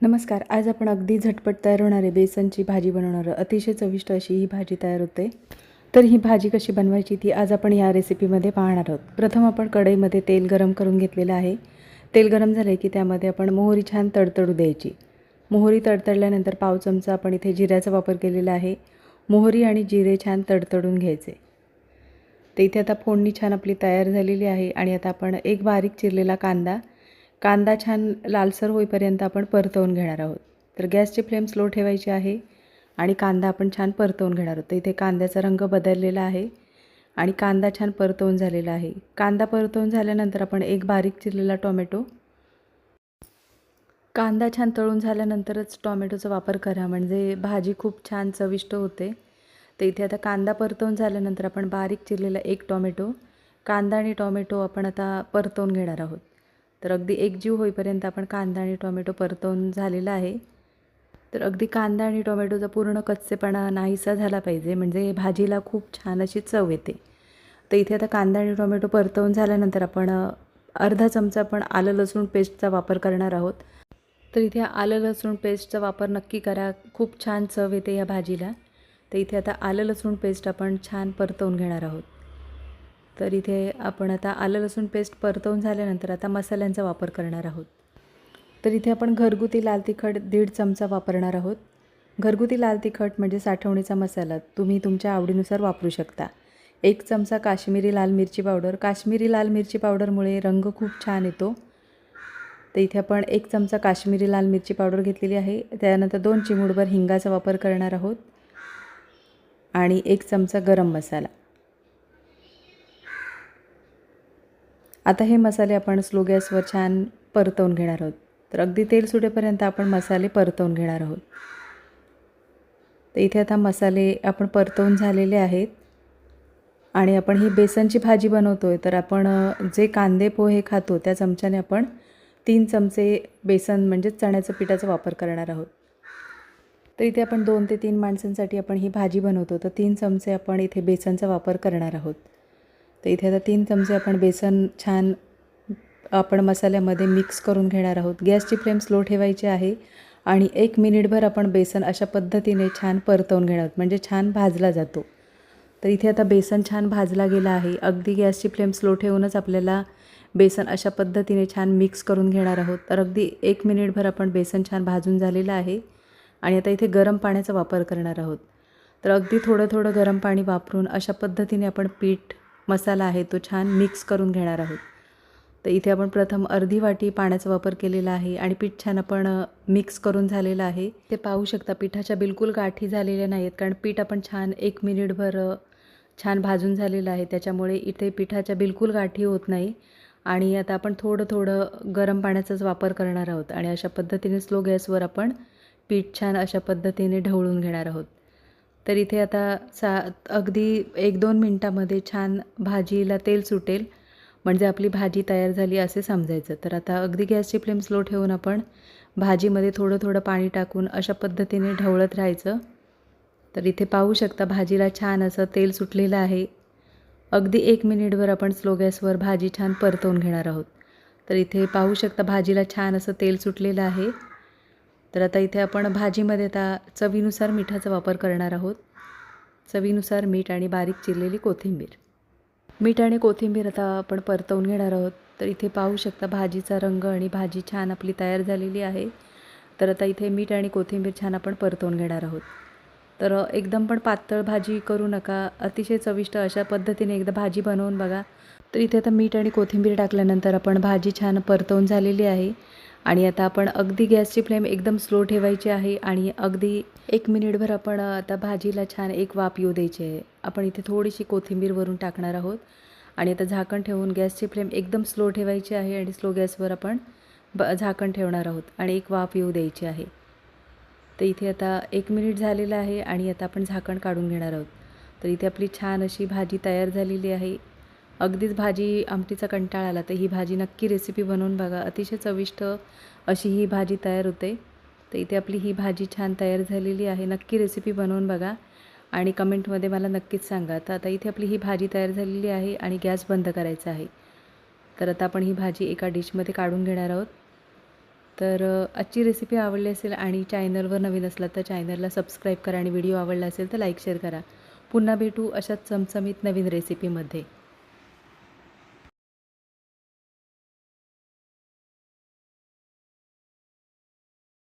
नमस्कार आज आपण अगदी झटपट तयार होणारे बेसनची भाजी बनवणार अतिशय चविष्ट अशी ही भाजी तयार होते. तर ही भाजी कशी बनवायची ती आज आपण या रेसिपीमध्ये पाहणार आहोत. प्रथम आपण कढईमध्ये तेल गरम करून घेतलेलं आहे. तेल गरम झाले की त्यामध्ये आपण मोहरी छान तडतडू द्यायची. मोहरी तडतडल्यानंतर पाव चमचा आपण इथे जिऱ्याचा वापर केलेला आहे. मोहरी आणि जिरे छान तडतडून घ्यायचे. तर इथे आता फोडणी छान आपली तयार झालेली आहे आणि आता आपण एक बारीक चिरलेला कांदा कांदा छान लालसर होईपर्यंत आपण परतवून घेणार आहोत. तर गॅसची फ्लेम स्लो ठेवायची आहे आणि कांदा आपण छान परतवून घेणार आहोत. तर इथे कांद्याचा रंग बदललेला आहे आणि कांदा छान परतवून झालेला आहे. कांदा परतवून झाल्यानंतर आपण एक बारीक चिरलेला टोमॅटो कांदा छान तळून झाल्यानंतरच टॉमॅटोचा वापर करा. म्हणजे भाजी खूप छान चविष्ट होते. तर इथे आता कांदा परतवून झाल्यानंतर आपण बारीक चिरलेला एक टॉमॅटो कांदा आणि टॉमॅटो आपण आता परतवून घेणार आहोत. तर अगदी एकजीव होईपर्यंत आपण कांदा आणि टोमॅटो परतवून झालेला आहे. तर अगदी कांदा आणि टोमॅटोचा पूर्ण कच्चेपणा नाहीसा झाला पाहिजे. म्हणजे भाजीला खूप छान अशी चव येते. तर इथे आता कांदा आणि टोमॅटो परतवून झाल्यानंतर आपण अर्धा चमचा आपण आलं लसूण पेस्टचा वापर करणार आहोत. तर इथे आलं लसूण पेस्टचा वापर नक्की करा. खूप छान चव येते या भाजीला. तर इथे आता आलं लसूण पेस्ट आपण छान परतवून घेणार आहोत. तर इथे आपण आता आलं लसूण पेस्ट परतवून झाल्यानंतर आता मसाल्यांचा वापर करणार आहोत. तर इथे आपण घरगुती लाल तिखट दीड चमचा वापरणार आहोत. घरगुती लाल तिखट म्हणजे साठवणीचा मसाला तुम्ही तुमच्या आवडीनुसार वापरू शकता. एक चमचा काश्मीरी लाल मिरची पावडर. काश्मीरी लाल मिरची पावडरमुळे रंग खूप छान येतो. तर इथे आपण एक चमचा काश्मीरी लाल मिरची पावडर घेतलेली आहे. त्यानंतर दोन चिमूडभर हिंगाचा वापर करणार आहोत. आणि एक चमचा गरम मसाला. आता हे मसाले आपण स्लो गॅसवर छान परतवून घेणार आहोत. तर अगदी तेल सुटेपर्यंत आपण मसाले परतवून घेणार आहोत. तर इथे आता मसाले आपण परतवून झालेले आहेत. आणि आपण ही बेसनची भाजी बनवतो आहे तर आपण जे कांदे पोहे खातो त्या चमच्याने आपण तीन चमचे बेसन म्हणजे चण्याचं पिठाचा वापर करणार आहोत. तर इथे आपण दोन ते तीन माणसांसाठी आपण ही भाजी बनवतो तर तीन चमचे आपण इथे बेसनचा वापर करणार आहोत. तर इथे आता तीन चमचे आपण बेसन छान आपण मसाल्यामध्ये मिक्स करून घेणार आहोत. गॅसची फ्लेम स्लो ठेवायची आहे आणि एक मिनिटभर आपण बेसन अशा पद्धतीने छान परतवून घेणार आहोत. म्हणजे छान भाजला जातो. तर इथे आता बेसन छान भाजला गेला आहे. अगदी गॅसची फ्लेम स्लो ठेवूनच आपल्याला बेसन अशा पद्धतीने छान मिक्स करून घेणार आहोत. तर अगदी एक मिनिटभर आपण बेसन छान भाजून झालेलं आहे आणि आता इथे गरम पाण्याचा वापर करणार आहोत. तर अगदी थोडं थोडं गरम पाणी वापरून अशा पद्धतीने आपण पीठ मसाला आहे तो छान मिक्स करून घेणार आहोत. तर इथे आपण प्रथम अर्धी वाटी पाण्याचा वापर केलेला आहे आणि पीठ छान आपण मिक्स करून झालेलं आहे. ते पाहू शकता पिठाच्या बिलकुल गाठी झालेल्या नाहीत कारण पीठ आपण छान एक मिनिटभर छान भाजून झालेलं आहे. त्याच्यामुळे इथे पिठाच्या बिलकुल गाठी होत नाही आणि आता आपण थोडं थोडं गरम पाण्याचाच वापर करणार आहोत आणि अशा पद्धतीने स्लो गॅसवर आपण पीठ छान अशा पद्धतीने ढवळून घेणार आहोत. तर इथे आता सा अगदी एक दोन मिनटामध्ये छान भाजीला तेल सुटेल. म्हणजे आपली भाजी तयार झाली असे समजायचं. तर आता अगदी गॅसची फ्लेम स्लो ठेवून आपण भाजीमध्ये थोडं थोडं पाणी टाकून अशा पद्धतीने ढवळत राहायचं. तर इथे पाहू शकता भाजीला छान असं तेल सुटलेलं आहे. अगदी एक मिनिटभर आपण स्लो गॅसवर भाजी छान परतवून घेणार आहोत. तर इथे पाहू शकता भाजीला छान असं तेल सुटलेलं आहे. तर आता इथे आपण भाजीमध्ये आता चवीनुसार मिठाचा वापर करणार आहोत. चवीनुसार मीठ आणि बारीक चिरलेली कोथिंबीर. मीठ आणि कोथिंबीर आता आपण परतवून घेणार आहोत. तर इथे पाहू शकता भाजीचा रंग आणि भाजी छान आपली तयार झालेली आहे. तर आता इथे मीठ आणि कोथिंबीर छान आपण परतवून घेणार आहोत. तर एकदम पण पातळ भाजी करू नका. अतिशय चविष्ट अशा पद्धतीने एकदा भाजी बनवून बघा. तर इथे आता मीठ आणि कोथिंबीर टाकल्यानंतर आपण भाजी छान परतवून झालेली आहे. आणि आता आपण अगदी गॅसची फ्लेम एकदम स्लो ठेवायची आहे आणि अगदी एक मिनिटभर आपण आता भाजीला छान एक वाफ येऊ द्यायची आहे. आपण इथे थोडीशी कोथिंबीर वरून टाकणार आहोत. आणि आता झाकण ठेवून गॅसची फ्लेम एकदम स्लो ठेवायची आहे आणि स्लो गॅसवर आपण ब झाकण ठेवणार आहोत आणि एक वाफ येऊ द्यायची आहे. तर इथे आता एक मिनिट झालेलं आहे आणि आता आपण झाकण काढून घेणार आहोत. तर इथे आपली छान अशी भाजी तयार झालेली आहे. अगदीच भाजी आमटीचा कंटाळा आला तर ही भाजी नक्की रेसिपी बनवून बघा. अतिशय चविष्ट अशी ही भाजी तयार होते. तर इथे आपली ही भाजी छान तयार झालेली आहे. नक्की रेसिपी बनवून बघा आणि कमेंटमध्ये मला नक्कीच सांगा. तर आता इथे आपली ही भाजी तयार झालेली आहे आणि गॅस बंद करायचा आहे. तर आता आपण ही भाजी एका डिशमध्ये काढून घेणार आहोत. तर आजची रेसिपी आवडली असेल आणि चॅनलवर नवीन असला तर चॅनलला सबस्क्राईब करा आणि व्हिडिओ आवडला असेल तर लाईक शेअर करा. पुन्हा भेटू अशाच चमचमीत नवीन रेसिपीमध्ये